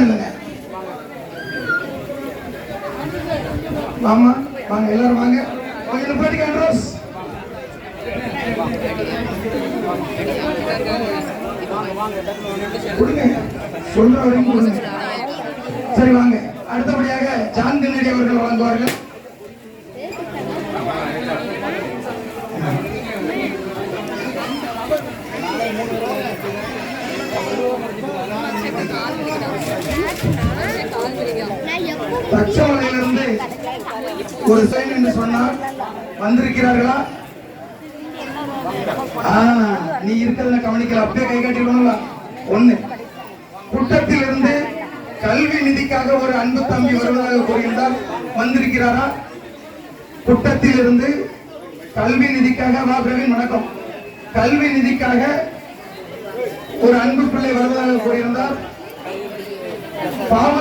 உட்காந்துங்க வாமா வாங்க எல்லாரும் வாங்க. கொஞ்சம் போயிட்டு ஆண்ட்ரோஸ் கொடுங்க. சொல்ற வரைக்கும் கொடுங்க. சரி வாங்க. அடுத்தபடியாக ஜான் கண்ணடி அவர்கள் வழங்குவார்கள். தச்சவனையிலிருந்து ஒரு செயல் என்று சொன்னால் வந்திருக்கிறார்களா? நீ இருக்கிறத கவனிக்கல அப்படியே கை காட்டிக்கணும்ல ஒண்ணு குட்டத்திலிருந்து கல்வி நிதிக்காக ஒரு அன்பு தம்பி வருவதாக கூறுகின்றார் வந்திருக்கிறாரா? குட்டத்தில் இருந்து கல்வி நிதிக்காக வா பிரவீன் வணக்கம். கல்வி நிதிக்காக ஒரு அன்பு பிள்ளை வருவதாக கூறியிருந்தார் பாவ